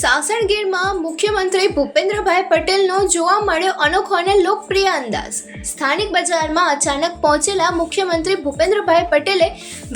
સાસણગીરમાં મુખ્યમંત્રી ભૂપેન્દ્રભાઈ પટેલનો જોવા મળ્યો અનોખો અને લોકપ્રિય અંદાજ. સ્થાનિક બજારમાં અચાનક પહોંચેલા મુખ્યમંત્રી ભૂપેન્દ્રભાઈ પટેલે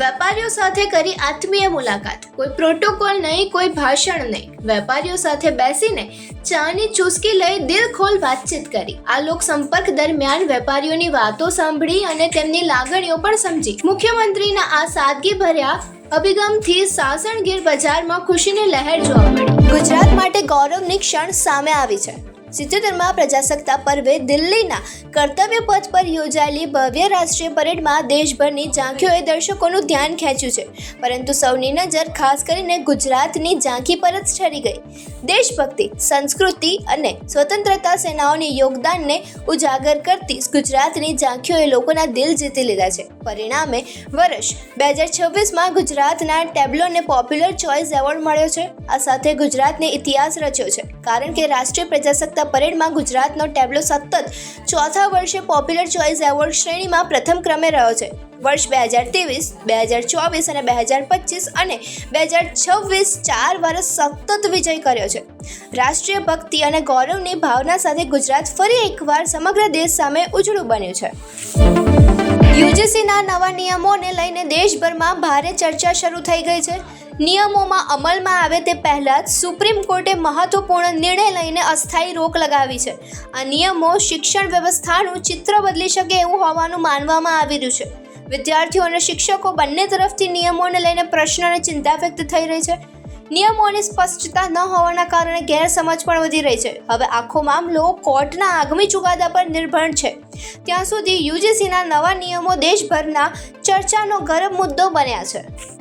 વેપારીઓ સાથે કરી આત્મીય મુલાકાત. કોઈ પ્રોટોકોલ નહીં, કોઈ ભાષણ નહીં. વેપારીઓ સાથે બેસીને ચાની ચુસ્કી લઈ દિલખોલ વાતચીત કરી. આ લોક સંપર્ક દરમિયાન વેપારીઓની વાતો સાંભળી અને તેમની લાગણીઓ પણ સમજી. મુખ્યમંત્રીના આ સાદગી ભર્યા અભિગમથી સાસણગીર બજારમાં ખુશીની લહેર જોવા મળી. ગુજરાત માટે ગૌરવની ક્ષણ સામે આવી છે. સિત્યોતેરમાં પ્રજાસત્તા પર્વે દિલ્હીના કર્તવ્ય પથ પર યોજાયેલી ભવ્ય રાષ્ટ્રીય પરેડમાં દેશભરની ઝાંખીઓએ દર્શકોનું ધ્યાન ખેંચ્યું છે. પરંતુ સૌની નજર ખાસ કરીને ગુજરાતની ઝાંખી પર જ ઠરી ગઈ. દેશભક્તિ, સંસ્કૃતિ અને સ્વતંત્રતા સેનાઓની યોગદાનને ઉજાગર કરતી ગુજરાતની ઝાંખીઓએ લોકોના દિલ જીતી લીધા છે. પરિણામે, વર્ષ બે હજાર છવ્વીસમાં ગુજરાતના ટેબ્લોને પોપ્યુલર ચોઇસ એવોર્ડ મળ્યો છે. આ સાથે ગુજરાતને ઇતિહાસ રચ્યો છે. કારણ કે રાષ્ટ્રીય પ્રજાસત્તાક પરેડમાં ગુજરાતનો ટેબ્લો સતત ચોથા વર્ષે પોપ્યુલર ચોઇસ એવોર્ડ શ્રેણીમાં પ્રથમ ક્રમે રહ્યો છે. વર્ષ બે હજાર ત્રેવીસ, બે હજાર ચોવીસ અને બે હજાર પચીસ અને બે હજાર છવ્વીસ ચાર વર્ષ સતત વિજય કર્યો છે. રાષ્ટ્રીય ભક્તિ અને ગૌરવની ભાવના સાથે ગુજરાત ફરી એકવાર સમગ્ર દેશ સામે ઉજળું બન્યું છે. યુજીસીના નવા નિયમોને લઈને દેશભરમાં ભારે ચર્ચા શરૂ થઈ ગઈ છે. નિયમોમાં અમલમાં આવે તે પહેલાં જ સુપ્રીમ કોર્ટે મહત્વપૂર્ણ નિર્ણય લઈને અસ્થાયી રોક લગાવી છે. આ નિયમો શિક્ષણ વ્યવસ્થાનું ચિત્ર બદલી શકે એવું હોવાનું માનવામાં આવી રહ્યું છે. વિદ્યાર્થીઓ અને શિક્ષકો બંને તરફથી નિયમોને લઈને પ્રશ્ન અને ચિંતા વ્યક્ત થઈ રહી છે. નિયમોની સ્પષ્ટતા ન હોવાના કારણે ગેરસમજ પણ વધી રહી છે. હવે આખો મામલો કોર્ટના આગામી ચુકાદા પર નિર્ભર છે. ત્યાં સુધી યુજીસીના નવા નિયમો દેશભરના ચર્ચાનો ગરમ મુદ્દો બન્યા છે.